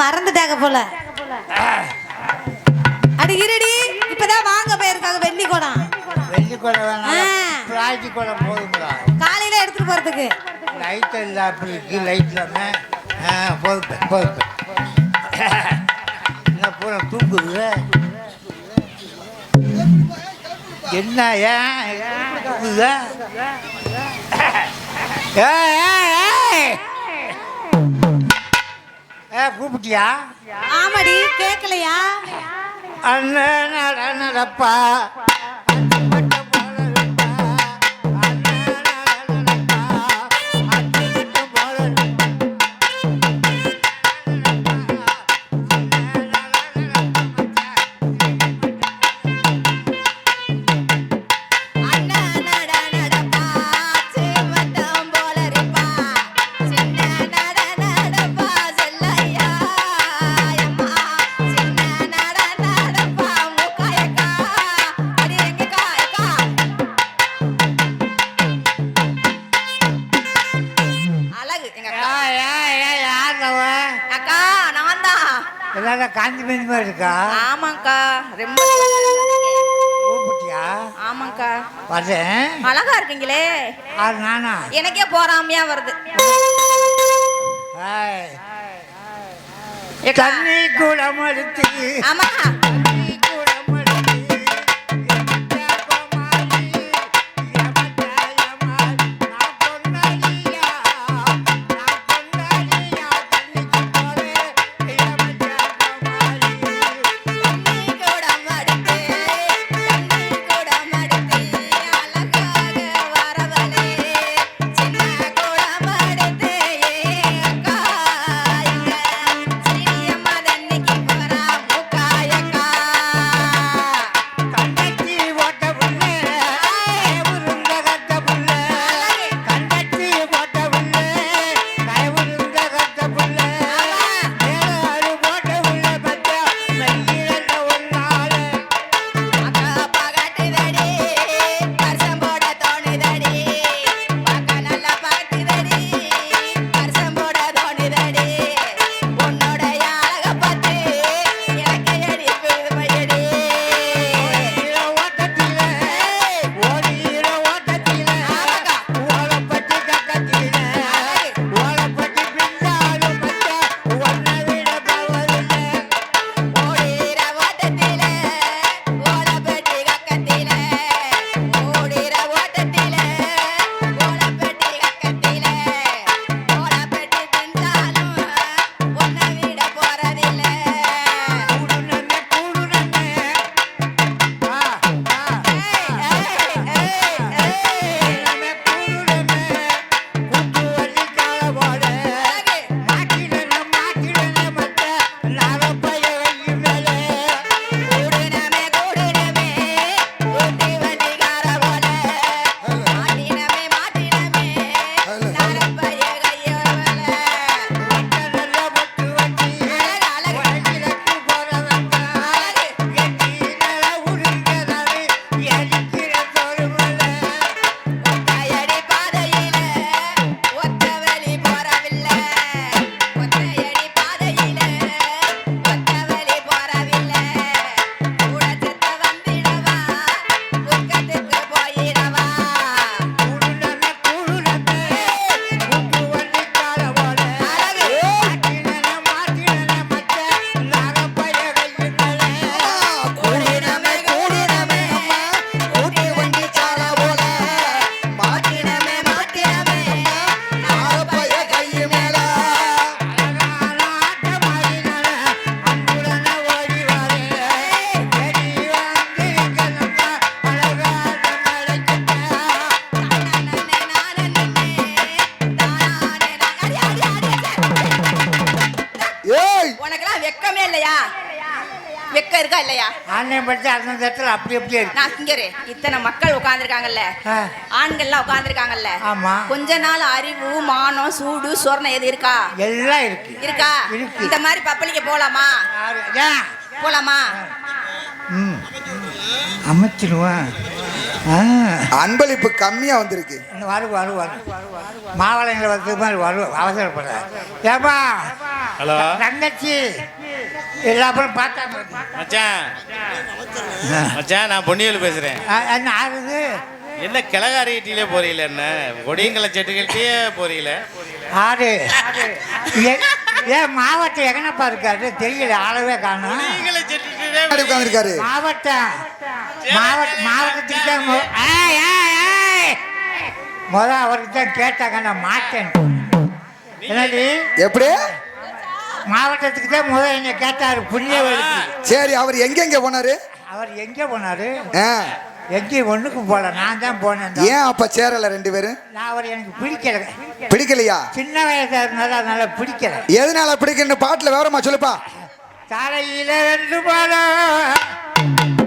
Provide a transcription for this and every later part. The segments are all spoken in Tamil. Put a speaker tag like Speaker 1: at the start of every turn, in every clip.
Speaker 1: மறந்துட்டாங்க போல அடி இருடி இப்பதான் வாங்க போயிருக்காங்க வெள்ளி குடம்
Speaker 2: வெள்ளி குடம் வேணாம். பிளாஸ்டிக் குடம் போதுங்களா
Speaker 1: காலையில எடுத்துட்டு போறதுக்கு
Speaker 2: லைட் இல்லை அப்படி இருக்கு லைட் இல்லாமல் ஆ போதும் போதும் என்ன பூரா தூக்குது என்ன ஏன் ஏன் தூக்குது? ஏய், ஏ கூப்பிட்டியா?
Speaker 1: ஆமாடி கேட்கலையா
Speaker 2: அண்ணன் நடப்பா. எல்லாரும் காந்தி மாதிரி இருக்கா?
Speaker 1: ஆமாக்கா ரொம்ப
Speaker 2: கூப்பிட்டியா?
Speaker 1: ஆமாக்கா
Speaker 2: வரேன்
Speaker 1: அழகா இருக்கீங்களே.
Speaker 2: அது நானா?
Speaker 1: எனக்கே போறாமையா வருது.
Speaker 2: தண்ணி குடம் எடுத்து
Speaker 1: ஆமா வெக்க இருக்கா இல்லையா?
Speaker 2: ஆன்லைன் படிச்சு அந்த இடத்துல அப்படி அப்படியே
Speaker 1: நான் சிங்கரு. இத்தனை மக்கள் உட்கார்ந்துருக்காங்கல்ல. ஆண்கள்லாம் உட்கார்ந்துருக்காங்கல்ல.
Speaker 2: ஆமா.
Speaker 1: கொஞ்ச நாள் அறிவு மானம் சூடு சொர்ணம் எது இருக்கா?
Speaker 2: எல்லாம் இருக்கு.
Speaker 1: இருக்கா? இந்த மாதிரி பப்பளிக்க போலாமா? போலாமா?
Speaker 2: ம். அமைச்சிடுவேன் ஆ.
Speaker 3: அன்பளிப்பு கம்மியா வந்திருக்கு.
Speaker 2: வரும் வரும் வரும் மாவளங்களை வந்து மாதிரி வரும் அவசரப்பட ஏப்பா?
Speaker 4: ஹலோ.
Speaker 2: தங்கச்சி. எல்லாப்புறம் பார்த்தா
Speaker 4: மச்சான். மச்சான் நான் பொன்னியல் பேசுறேன்.
Speaker 2: ஆ, என்ன ஆகுது?
Speaker 4: என்ன கிழகாரிட்டிலே போறீல என்ன? கொடியங்கல செட்டுக்கிட்டே போறீல
Speaker 2: ஆடு. ஏ- ஏன் மாவட்டம் எங்கனப்பா இருக்காரு? தெரியல ஆளவே காணும்.
Speaker 3: உட்கார்ந்திருக்காரு.
Speaker 2: மாவட்டம். மாவட்ட மாவட்டத்துக்கு தான். முத அவருக்கு தான் கேட்டாங்க நான் மாட்டேன். என்னடி
Speaker 3: எப்படி?
Speaker 2: மாவட்டத்துக்கு தான் முத என்ன கேட்டாரு புண்ணியவருக்கு
Speaker 3: சரி அவர் எங்க எங்க போனாரு?
Speaker 2: அவர் எங்கே போனாரு?
Speaker 3: ஆ,
Speaker 2: எங்கேயும் ஒண்ணுக்கும் போகல நான் தான் போனேன்.
Speaker 3: ஏன் அப்ப சேரல ரெண்டு பேரும்?
Speaker 2: நான் அவர் எனக்கு பிடிக்கல.
Speaker 3: பிடிக்கலையா?
Speaker 2: சின்ன வயசா இருந்தாலும் அதனால பிடிக்கல.
Speaker 3: எதனால பிடிக்கணும் பாட்டுல விவரமா சொல்லுப்பா.
Speaker 2: தலையில ரெண்டு பாலம்.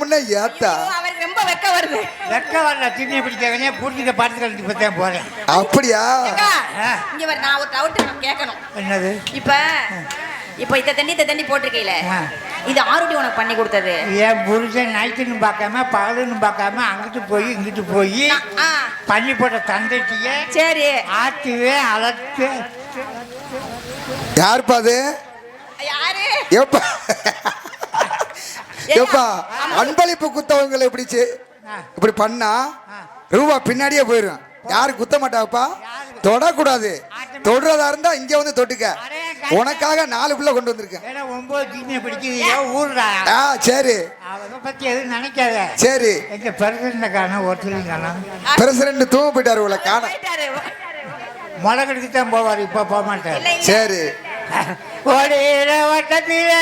Speaker 3: முன்ன ஏத்தா?
Speaker 1: அவருக்கு ரொம்ப வெக்க வருது.
Speaker 2: வெக்க வரல திண்ணி பிடிக்கவே புரிஞ்சுக்க பார்த்து கழிச்சு பார்த்தேன் போறேன்?
Speaker 3: அப்படியா.
Speaker 1: இங்க பாரு நான் ஒரு டவுட் நான் கேட்கணும்.
Speaker 2: என்னது?
Speaker 1: இப்ப இப்ப இத்த தண்ணி இத்த தண்ணி போட்டிருக்கீல. இது ஆருடி உனக்கு பண்ணி கொடுத்தது.
Speaker 2: என் புருஷன் நைட்டுன்னு பார்க்காம பகலுன்னு பார்க்காம அங்கிட்டு போய் இங்கிட்டு போய் பண்ணி போட்ட தந்தைச்சிய
Speaker 1: சரி.
Speaker 2: ஆட்டுவே அலட்டு
Speaker 3: யாருப்பா அது?
Speaker 1: யாரு?
Speaker 3: எப்பா? எப்பா அன்பளிப்பு குத்தவங்களை எப்படி செய்- இப்படி பண்ணா ரூபா பின்னாடியே போயிடும் யாரு குத்த மாட்டாப்பா? தொடக்கூடாது. தொடுறதா இருந்தா இங்க வந்து தொட்டுக்க. உனக்காக நாலு பிள்ளை கொண்டு வந்திருக்கேன்.
Speaker 2: ஒன்பது ஊர்றா
Speaker 3: ஆ சரி.
Speaker 2: அவனை பத்தி எதுவும் நினைக்காத.
Speaker 3: சரி.
Speaker 2: எங்க பிரசிடண்ட காணும் ஒருத்தரையும் காணும்.
Speaker 3: பிரசிடண்ட் தூங்க போயிட்டாரு உள்ள காண
Speaker 1: போயிட்டாரு.
Speaker 2: முளகடிக்கு தான் போவார் இப்போ போக மாட்டார்.
Speaker 3: சரி.
Speaker 2: ஓடிற வட்டத்திலே.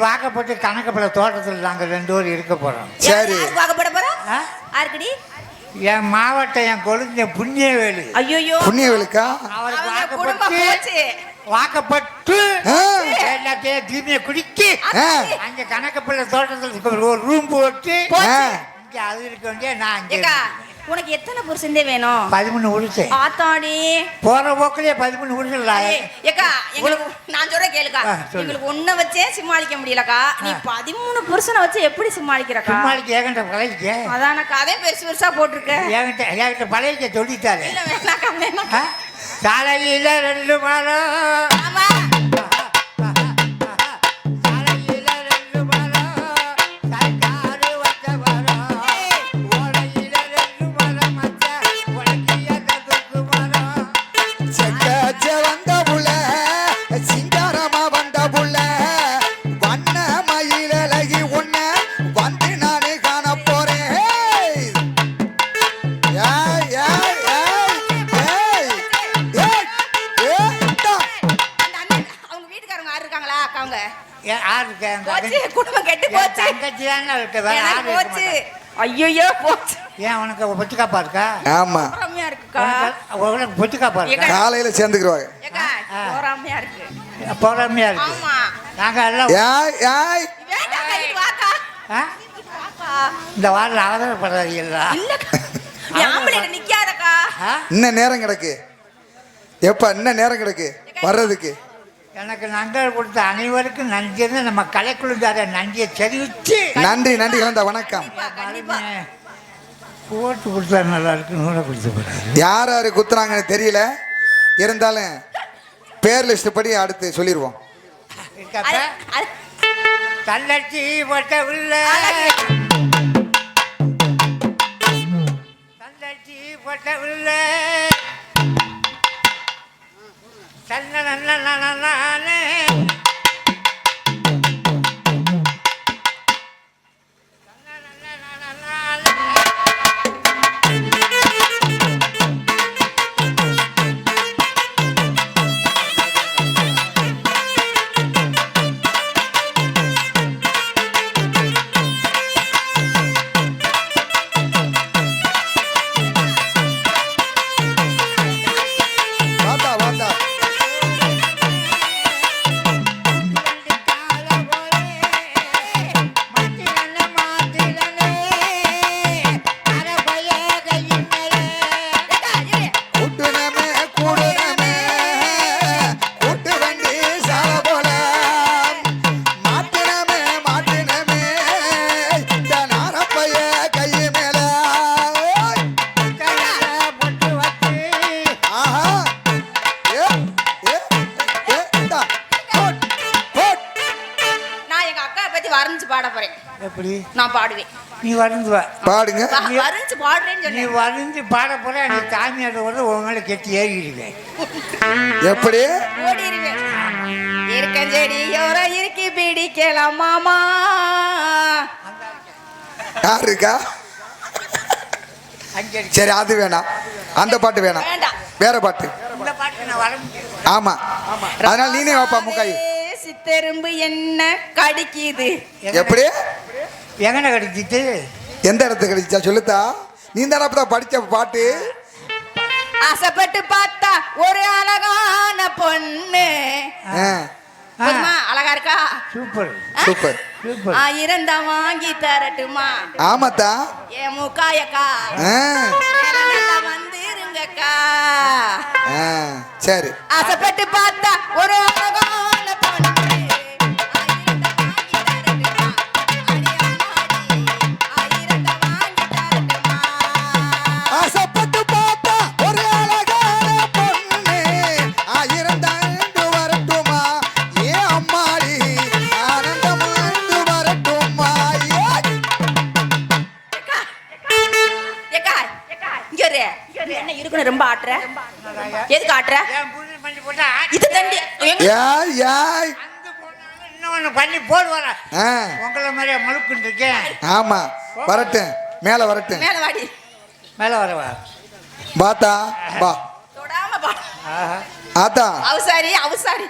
Speaker 2: வாக்கப்பட்டு கணக்கப்பட தோட்டத்தில் நாங்கள் ரெண்டு பேரும் இருக்க போறோம்
Speaker 3: சரி
Speaker 1: வாக்கப்பட போறோம்
Speaker 2: ஆ?
Speaker 1: யாருக்குடி
Speaker 2: என் மாவட்டம் என் கொழுந்த புண்ணியவேலு
Speaker 1: ஐயோ
Speaker 3: புண்ணியவளுக்கா
Speaker 2: அவருக்கு வாக்கப்பட்டு வாக்கப்பட்டு. எல்லாத்தையும் தீமையை குடிக்கி. அங்க கணக்கு பிள்ளை தோட்டத்தில் ஒரு ரூம் போட்டு. இங்க அது இருக்க வேண்டிய நான் அங்க.
Speaker 1: உனக்கு எத்தனை புருஷந்தே வேணும்?
Speaker 2: பதிமூணு உருசு
Speaker 1: ஆத்தாடி.
Speaker 2: போற போக்குலயே பதிமூணு உருசு
Speaker 1: ஏய், ஏக்கா எங்களுக்கு நான் சொல்ற கேளுக்கா. எங்களுக்கு ஒன்ன வச்சே சமாளிக்க முடியலக்கா. நீ பதிமூணு புருஷனை வச்சு எப்படி சமாளிக்கிறக்கா?
Speaker 2: சும்மாளிக்கு ஏகண்ட பழகிக்க.
Speaker 1: அதானக்கா அதே பெருசு பெருசா போட்டிருக்க.
Speaker 2: ஏகண்ட ஏகண்ட பழகிக்க சொல்லிட்டாரு.
Speaker 1: இல்ல வேணாக்கா வேணாம்
Speaker 2: ஆ? சாலையில ரெண்டு மரம்.
Speaker 1: ஆமா.
Speaker 2: தங்கச்சி தானே இருக்கு, வேற
Speaker 1: எனக்கு
Speaker 2: யாரும் இருக்க
Speaker 1: போச்சு.
Speaker 2: மாட்டாங்க.
Speaker 1: ஐயோ போச்சு.
Speaker 2: ஏன் உனக்கு பொட்டுக்காப்பா இருக்கா?
Speaker 3: ஆமா.
Speaker 1: பொறாமையா இருக்குக்கா.
Speaker 2: உனக்கு உனக்கு பொட்டுக்காப்பா இருக்கா?
Speaker 3: காலையில சேர்ந்துக்கிருவாங்க.
Speaker 1: ஏக்கா பொறாமையா இருக்கு.
Speaker 2: பொறாமையா இருக்கு.
Speaker 1: ஆமா.
Speaker 2: நாங்க எல்லாம்
Speaker 3: ஏய் ஏய்.
Speaker 1: வேண்டாக்கா இது வாக்கா.
Speaker 2: ஆ?
Speaker 1: வாக்கா.
Speaker 2: இந்த
Speaker 1: இல்லக்கா. நீ ஆம்பளைங்க நிக்காதக்கா.
Speaker 2: ஆ?
Speaker 3: இன்னும் நேரம் கிடக்கு. எப்ப இன்னும் நேரம் கிடக்கு. வர்றதுக்கு.
Speaker 2: எனக்கு நண்பர் கொடுத்த அனைவருக்கும் நன்றி. நம்ம கலைக்குழுந்தார நன்றியை தெரிவித்து
Speaker 3: நன்றி நன்றி கலந்த வணக்கம்.
Speaker 2: போட்டு கொடுத்தா நல்லா இருக்கு நூலை கொடுத்து
Speaker 3: யார் யாரு குத்துறாங்கன்னு தெரியல. இருந்தாலும் பேர் லிஸ்ட் படி அடுத்து சொல்லிடுவோம்
Speaker 2: தள்ளச்சி போட்ட உள்ள தள்ளச்சி போட்ட உள்ள தன்ன நன்ன நானே நீ வா
Speaker 3: பாடுங்க
Speaker 1: வரைஞ்சு பாடுறேன்னு
Speaker 2: நீ
Speaker 1: சொன்னேன்.
Speaker 2: வருந்து பாட போற நீ சாமியார் வந்து மேல கெட்டி ஏறிடுவேன்
Speaker 3: எப்படி?
Speaker 1: ஓடிடுவேன் இருக்கஞ்செடியோர இருக்கி பிடிக்கலாம் மாமா.
Speaker 3: யார் இருக்கா
Speaker 2: அங்கே
Speaker 3: சரி அது வேணாம். அந்த பாட்டு வேணாம். வேற பாட்டு.
Speaker 2: இந்த பாட்டு நான் வர முடியும்
Speaker 3: ஆமா. அதனால நீனே வாப்பா முக்காய்.
Speaker 1: சித்தெரும்பு என்ன கடிக்குது?
Speaker 3: எப்படி?
Speaker 2: எங்கன கடிச்சிட்டு
Speaker 3: எந்த இடத்துக்கு கிடைச்சா சொல்லுத்தா? நீ தானே அப்பதான் படிச்ச பாட்டு?
Speaker 1: ஆசைப்பட்டு பார்த்தா ஒரு அழகான பொண்ணு. அழகா இருக்கா?
Speaker 2: சூப்பர்.
Speaker 1: ஆ?
Speaker 3: சூப்பர்.
Speaker 1: ஆயிரம் தான் வாங்கி தரட்டுமா?
Speaker 3: ஆமாத்தா.
Speaker 1: என் முக்காயக்கா. வந்துருங்கக்கா.
Speaker 3: சரி.
Speaker 1: ஆசைப்பட்டு பார்த்தா பண்ணி
Speaker 2: போடுவாரா?
Speaker 3: ஆ,
Speaker 2: உங்களை மாதிரியே முழுக்குன்னு இருக்கேன்.
Speaker 3: ஆமா வரட்டும். மேல வரட்டும்.
Speaker 1: மேல வாடி.
Speaker 2: மேலே வரவா?
Speaker 3: பாத்தா பா
Speaker 1: தொடாம
Speaker 2: ஆஹா.
Speaker 3: ஆத்தா.
Speaker 1: அவசாரி அவசாரி.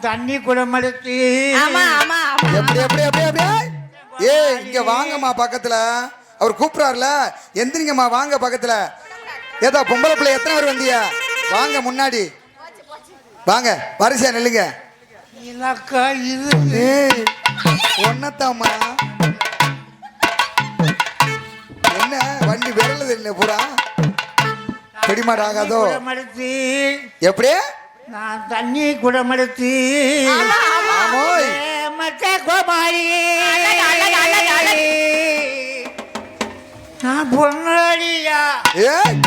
Speaker 2: தண்ணி குடமெடுத்து
Speaker 1: ஆமா ஆமா ஆமா.
Speaker 3: எப்படி எப்படி எப்படி எப்படி? ஏய் இங்க வாங்கம்மா பக்கத்துல. அவர் கூப்பிடுறாருல எந்திரிங்கம்மா வாங்க பக்கத்துல. ஏதா பொம்பளை பிள்ளை எத்தனை பேர் வந்தீங்க? வாங்க முன்னாடி. வாங்க வரிசையா நில்லுங்க.
Speaker 2: இலக்கா இது
Speaker 3: ஒன்னத்தாம்மா. என்ன வண்டி விரலுது என்ன பூரா? பிடிமாடு ஆகாதோ
Speaker 2: குடமெடுத்து.
Speaker 3: எப்படி
Speaker 2: நான் தண்ணி குடமெடுத்து.
Speaker 3: ஆமோய்
Speaker 2: மச்ச கோமாளி நான் பொன்னாடியா
Speaker 3: ஏய்!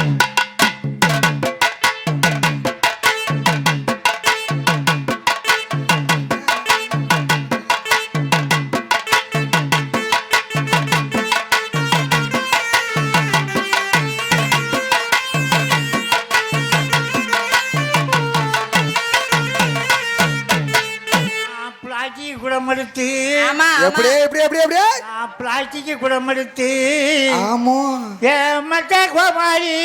Speaker 2: பிளாஸ்டிக் குடமெடுத்து
Speaker 1: ஆமோ.
Speaker 2: ஏ கோமாளி.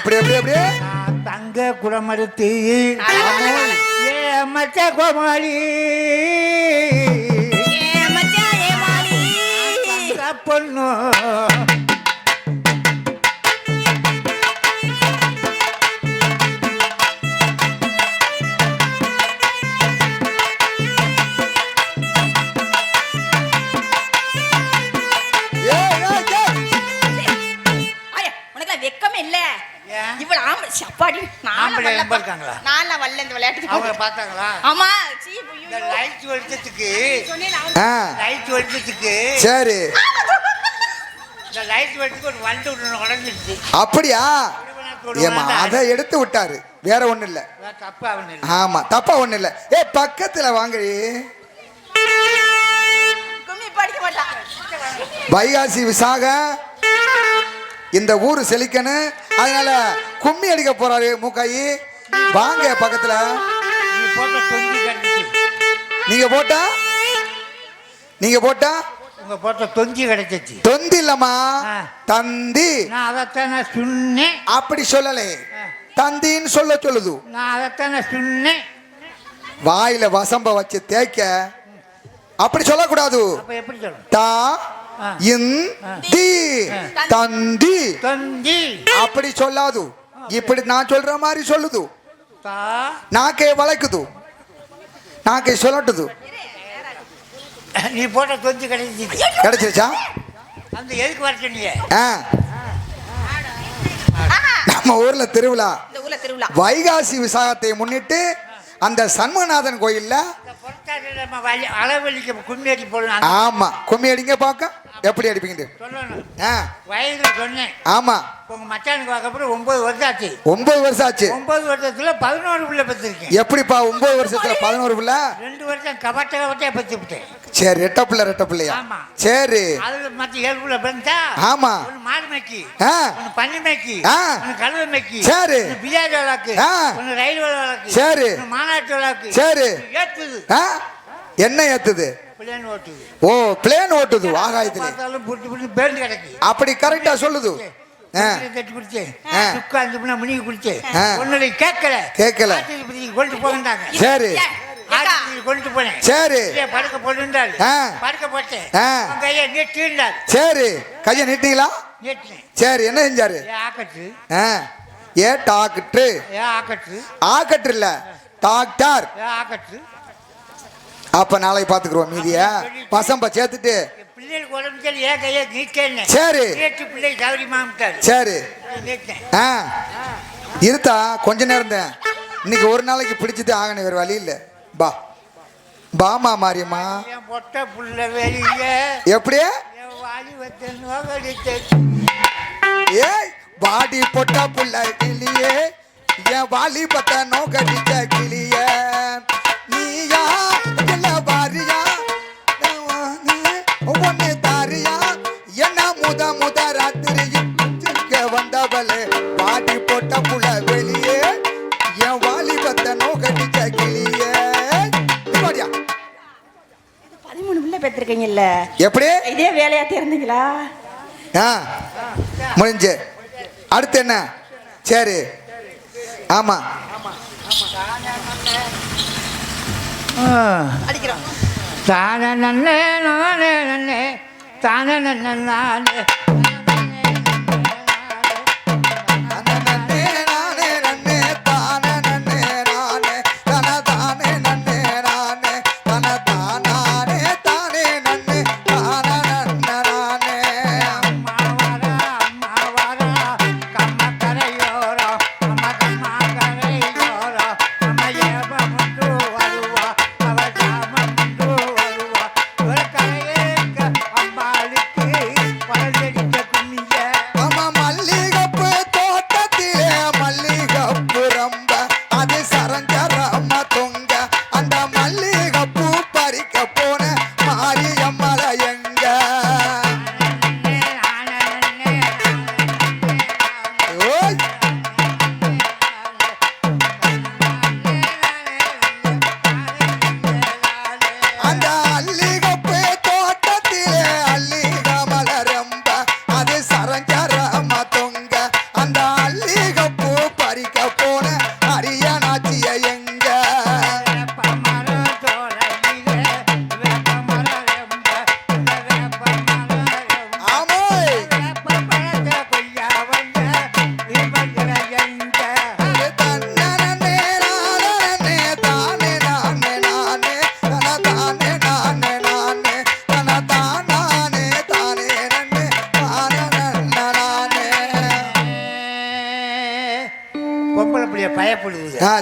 Speaker 3: எப்படி எப்படி எப்படி?
Speaker 2: தங்க குடமெடுத்து. ஏ மச்ச கோமாளி பொண்ணு.
Speaker 1: இவ்வளவு ஆம்பளை சி, அப்பாடி நான்லாம்
Speaker 2: ஆம்பளை. ரொம்ப இருக்காங்களா?
Speaker 1: நான்லாம் வரல இந்த விளையாட்டுக்கு
Speaker 2: அவங்க பார்த்தாங்களா?
Speaker 1: ஆமா சீ
Speaker 2: இந்த லைட் வெளிச்சத்துக்கு லைட் வெளிச்சத்துக்கு
Speaker 3: சரி.
Speaker 2: இந்த லைட் வெளிச்சத்துக்கு ஒரு வண்டு ஒன்று உடஞ்சிருச்சு.
Speaker 3: அப்படியா? ஏமா அதை எடுத்து விட்டாரு. வேற ஒண்ணும் இல்ல.
Speaker 2: தப்பா அவனு
Speaker 3: ஆமா தப்பா ஒண்ணும் இல்ல. ஏ பக்கத்துல வாங்கடி. வைகாசி விசாக இந்த ஊர் செழிக்கணும் அதனால கும்மி அடிக்க போறாரு மூக்காயி. வாங்க பக்கத்துல. நீங்க போட்டா? நீங்க போட்டா?
Speaker 2: உங்க போட்ட தொங்கி கிடைச்சிச்சு
Speaker 3: தொந்தி இல்லம்மா. தந்தி.
Speaker 2: நான் அதைத்தான் சொன்னேன்.
Speaker 3: அப்படி சொல்லலே. தந்தின்னு சொல்ல சொல்லுது.
Speaker 2: நான் அதைத்தான் சொன்னேன்.
Speaker 3: வாயில வசம்ப வச்சு தேய்க்க. அப்படி சொல்லக்கூடாது.
Speaker 2: எப்படி சொல்லணும்?
Speaker 3: தா
Speaker 2: ஆ.
Speaker 3: இன் தி. தந்தி.
Speaker 2: தொங்கி
Speaker 3: அப்படி சொல்லாது. இப்படி நான் சொல்ற மாதிரி சொல்லுது.
Speaker 2: தா.
Speaker 3: நாக்கே வளைக்குது. நாக்கே சொல்லட்டுது
Speaker 2: நீ போட்ட தொங்கி கிடைச்சிச்சு
Speaker 3: கிடைச்சிருச்சா?
Speaker 2: அந்த எதுக்கு வர சொன்னீங்க?
Speaker 3: நம்ம ஊர்ல திருவிழா.
Speaker 1: இந்த ஊர்ல திருவிழா.
Speaker 3: வைகாசி விசாகத்தை முன்னிட்டு அந்த சண்முகநாதன் கோயில்ல
Speaker 2: இந்த அளவெளிக்க கும்மி அடி போடணும்
Speaker 3: ஆமா கும்மி அடிங்க பார்க்க எப்படி அடிப்பீங்க
Speaker 2: வயதில் சொன்னேன்.
Speaker 3: ஆமா.
Speaker 2: உங்க மச்சானுக்கு பார்க்கப்புறம் ஒன்பது வருஷம் ஆச்சு
Speaker 3: ஒன்பது வருஷம் ஆச்சு
Speaker 2: ஒன்பது வருஷத்துல பதினோரு பிள்ளை பெற்றிருக்கேன்.
Speaker 3: எப்படிப்பா ஒன்பது வருஷத்துல பதினோரு பிள்ளை?
Speaker 2: ரெண்டு வருஷம் கபட்ட கபட்டையா பெற்று விட்டேன்
Speaker 3: சரி ரெட்ட பிள்ளை ரெட்ட பிள்ளையா. சரி.
Speaker 2: அதுல மற்ற ஏழு பிள்ளை பிறந்தா
Speaker 3: ஆமா.
Speaker 2: ஒன்று மாடு மேய்க்கி
Speaker 3: ஆ.
Speaker 2: ஒன்று பன்னி மேய்க்கி
Speaker 3: ஆ.
Speaker 2: ஒன்று கழுத மேய்க்கி
Speaker 3: சரி.
Speaker 2: ஒன்று பிரியாணி விளாக்கு.
Speaker 3: ஆ.
Speaker 2: ஒன்று ரயில் விளாக்கு.
Speaker 3: சரி.
Speaker 2: மாநாட்டு விளாக்கு.
Speaker 3: சரி.
Speaker 2: ஏத்துது.
Speaker 3: என்ன ஏத்துது?
Speaker 2: பிள்ளைன்னு ஓட்டுது.
Speaker 3: ஓ பிளேன் ஓட்டுது ஆகாயத்துல.
Speaker 2: பார்த்தாலும் புட்டு புட்டு பேருந்து கிடக்கு.
Speaker 3: அப்படி கரெக்டா சொல்லுது. ஆ.
Speaker 2: தட்டி குடிச்சு
Speaker 3: ஆ.
Speaker 2: உட்காந்து முன்ன முனிக்கு குடிச்சு. ஒன்னுடைய கேட்கல.
Speaker 3: கேட்கல.
Speaker 2: கொண்டு போகண்டாங்க
Speaker 3: சரி.
Speaker 2: கொண்டு போனேன்.
Speaker 3: சரி.
Speaker 2: படுக்க போட்டுண்டாரு
Speaker 3: ஆ.
Speaker 2: படுக்க போட்டேன். ஐயா நெட்டிண்டார்
Speaker 3: சரி. கையை நீட்டிங்களா
Speaker 2: நெட்டினேன்.
Speaker 3: சரி என்ன செஞ்சாரு?
Speaker 2: ஏ ஆக்கட்டு
Speaker 3: ஆ. ஏ டாக்டர்.
Speaker 2: ஏ ஆக்கட்டு
Speaker 3: ஆக்கட்டர் இல்ல. டாக்டர்.
Speaker 2: ஏ ஆக்கட்டு
Speaker 3: அப்ப நாளைக்கு பாத்துக்குறோம் மீதிய. பசம்ப சேர்த்துட்டு.
Speaker 2: பிள்ளைகளுக்கு உடம்பு சரி ஏன் கையை நீட்டேன்னு
Speaker 3: சரி.
Speaker 2: பிள்ளை
Speaker 3: சரி. ஆ. இருத்தா கொஞ்ச நேரம் தான் இன்னைக்கு ஒரு நாளைக்கு பிடிச்சிட்டு ஆகணும் வேற வழி இல்ல. பா. பாமா மாரியம்மா.
Speaker 2: பொட்ட புள்ள வெளிய
Speaker 3: எப்படி?
Speaker 2: என் வாலி வத்த நோகடித்து
Speaker 3: ஏய் வாடி பொட்ட புள்ள கிளியே என் வாலிபத்த நோக்கடிச்ச கிளியே. நீயா
Speaker 1: பெற்றிருக்கீங்கல்ல?
Speaker 3: எப்படி?
Speaker 1: இதே வேலையா தெரிந்தீங்களா?
Speaker 3: ஆ முடிஞ்சு. அடுத்து என்ன? சரி. ஆமா.
Speaker 1: அடிக்கிறோம்
Speaker 2: தானே நன்னே நானே நன்னே தானே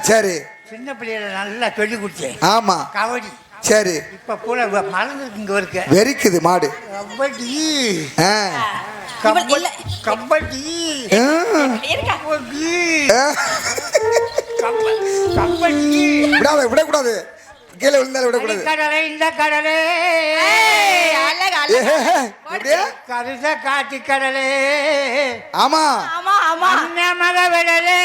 Speaker 3: சரி.
Speaker 2: சின்ன பிள்ளையில நல்லா சொல்லி கொடுத்தேன்.
Speaker 3: ஆமா.
Speaker 2: கபடி.
Speaker 3: சரி.
Speaker 2: இப்ப கூட மறந்துருக்கு இங்க இருக்க
Speaker 3: வெறிக்குது மாடு.
Speaker 2: கபடி. கபடி. கபடி. கபடி.
Speaker 3: விடாத விடக்கூடாது. கீழே விழுந்தாலும் விடக்கூடாது.
Speaker 2: கடலை இந்த கடலே கருத காட்டி கடலே
Speaker 3: ஆமா
Speaker 1: ஆமா. ஆமா
Speaker 2: அன்னமக விடலே.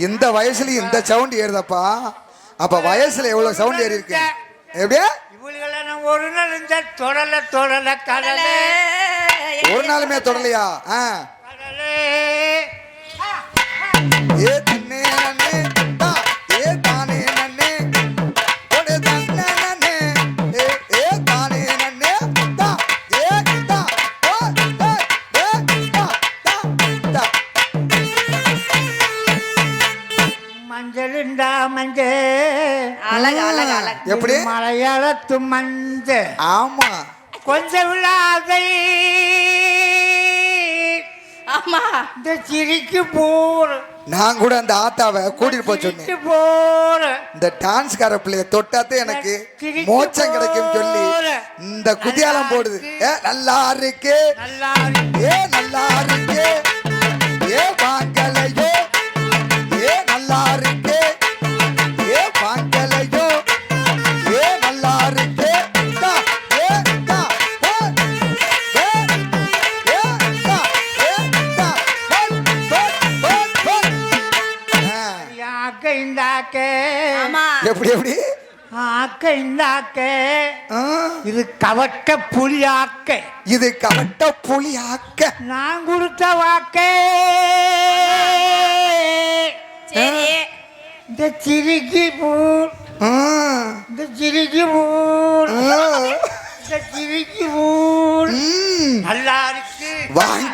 Speaker 3: இந்த வயசுல இந்த சவுண்ட் ஏறுதப்பா. அப்ப வயசுல எவ்வளவு சவுண்ட் ஏறி இருக்கு எப்படியா
Speaker 2: ஒரு நாள் இந்த தொடல தொடல கடலே.
Speaker 3: ஒரு நாளுமே தொடலையா? ஆ.
Speaker 2: கடலே.
Speaker 3: எப்படி?
Speaker 2: மலையாளத்து மஞ்சள்
Speaker 3: ஆமா.
Speaker 2: கொஞ்சம் விழாதை.
Speaker 1: ஆமா.
Speaker 2: இந்த சிரிக்கு போற
Speaker 3: நான் கூட அந்த ஆத்தாவை கூட்டிட்டு போய் சொன்னேன்.
Speaker 2: போற
Speaker 3: இந்த டான்ஸ்கார பிள்ளைய தொட்டாத்தே எனக்கு மோச்சம் கிடைக்கும் சொல்லி இந்த குதியாலம் போடுது. ஏ நல்லா இருக்கு.
Speaker 2: நல்லா இருக்கு.
Speaker 3: ஏ நல்லா இருக்கு. ஏ வாங்கலையோ எப்படி எப்படி?
Speaker 2: ஆக்க இந்த ஆக்க. இது கவட்ட புலி ஆக்க.
Speaker 3: இது கவட்ட புலி ஆக்க.
Speaker 2: நான் கொடுத்த வாக்க. இந்த சிரிக்கி
Speaker 3: ஆ,
Speaker 2: இந்த சிரிக்கி
Speaker 3: ஆ,
Speaker 2: இந்த சிரிக்கி
Speaker 3: ம்.
Speaker 2: நல்லா இருக்கு.
Speaker 3: வாங்கலையோ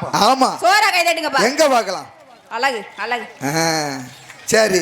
Speaker 2: பார்ப்போம்
Speaker 3: ஆமா.
Speaker 1: சோறா கை தட்டுங்கப்பா.
Speaker 3: எங்க பார்க்கலாம்?
Speaker 1: அழகு அழகு.
Speaker 3: ஆ, சரி.